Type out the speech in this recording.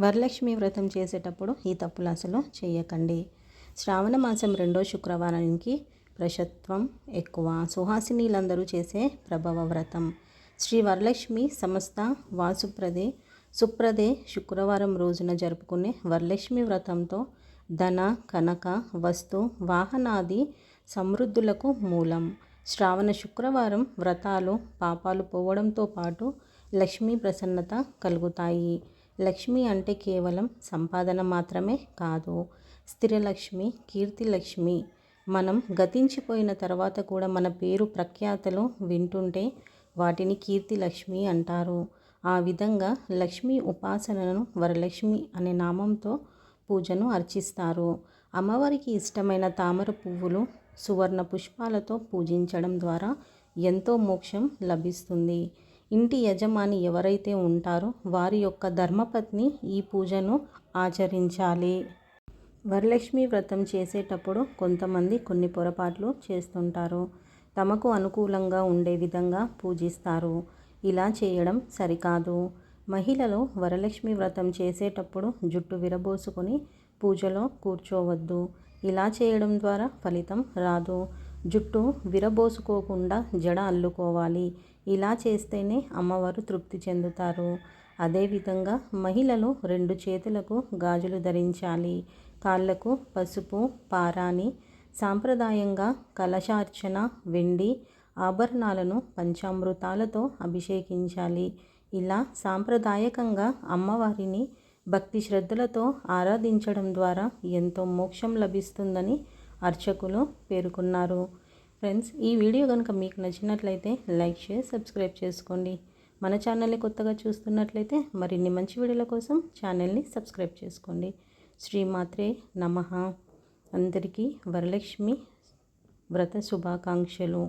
వరలక్ష్మి వ్రతం చేసేటప్పుడు ఈ తప్పులు అసలు చేయకండి. శ్రావణ మాసం రెండో శుక్రవారానికి ప్రశత్వం ఎక్కువ. సుహాసినీలందరూ చేసే ప్రభవ వ్రతం. శ్రీ వరలక్ష్మి సమస్త వాసుప్రదే సుప్రదే శుక్రవారం రోజున జరుపుకునే వరలక్ష్మి వ్రతంతో ధన కనక వస్తు వాహనాది సమృద్ధులకు మూలం. శ్రావణ శుక్రవారం వ్రతాలు పాపాలు పోవడంతో పాటు లక్ష్మీ ప్రసన్నత కలుగుతాయి. లక్ష్మి అంటే కేవలం సంపాదన మాత్రమే కాదు. స్థిరలక్ష్మి కీర్తిలక్ష్మి మనం గతించిపోయిన తర్వాత కూడా మన పేరు ప్రఖ్యాతలు వింటుంటే వాటిని కీర్తిలక్ష్మి అంటారు. ఆ విధంగా లక్ష్మీ ఉపాసనను వరలక్ష్మి అనే నామంతో పూజను అర్చిస్తారు. అమ్మవారికి ఇష్టమైన తామర పువ్వులు సువర్ణ పుష్పాలతో పూజించడం ద్వారా ఎంతో మోక్షం లభిస్తుంది. ఇంటి యజమాని ఎవరైతే ఉంటారో వారి యొక్క ధర్మపత్ని ఈ పూజను ఆచరించాలి. వరలక్ష్మి వ్రతం చేసేటప్పుడు కొంతమంది కొన్ని పొరపాట్లు చేస్తుంటారు. తమకు అనుకూలంగా ఉండే విధంగా పూజిస్తారు. ఇలా చేయడం సరికాదు. మహిళలు వరలక్ష్మి వ్రతం చేసేటప్పుడు జుట్టు విరబోసుకొని పూజలో కూర్చోవద్దు. ఇలా చేయడం ద్వారా ఫలితం రాదు. జుట్టు విరబోసుకోకుండా జడ అల్లుకోవాలి. ఇలా చేస్తేనే అమ్మవారు తృప్తి చెందుతారు. అదేవిధంగా మహిళలు రెండు చేతులకు గాజులు ధరించాలి. కాళ్ళకు పసుపు పారాని సాంప్రదాయంగా కలశార్చన వెండి ఆభరణాలను పంచామృతాలతో అభిషేకించాలి. ఇలా సాంప్రదాయకంగా అమ్మవారిని భక్తి శ్రద్ధలతో ఆరాధించడం ద్వారా ఎంతో మోక్షం లభిస్తుందని అర్చకులు పేర్కొన్నారు. ఫ్రెండ్స్ ఈ వీడియో కనుక మీకు నచ్చినట్లయితే లైక్ షేర్ సబ్స్క్రైబ్ చేసుకోండి. మన ఛానల్ని కొత్తగా చూస్తున్నట్లయితే మరిన్ని మంచి వీడియోల కోసం ఛానల్ని సబ్స్క్రైబ్ చేసుకోండి. శ్రీమాత్రే నమ. అందరికీ వరలక్ష్మి వ్రత శుభాకాంక్షలు.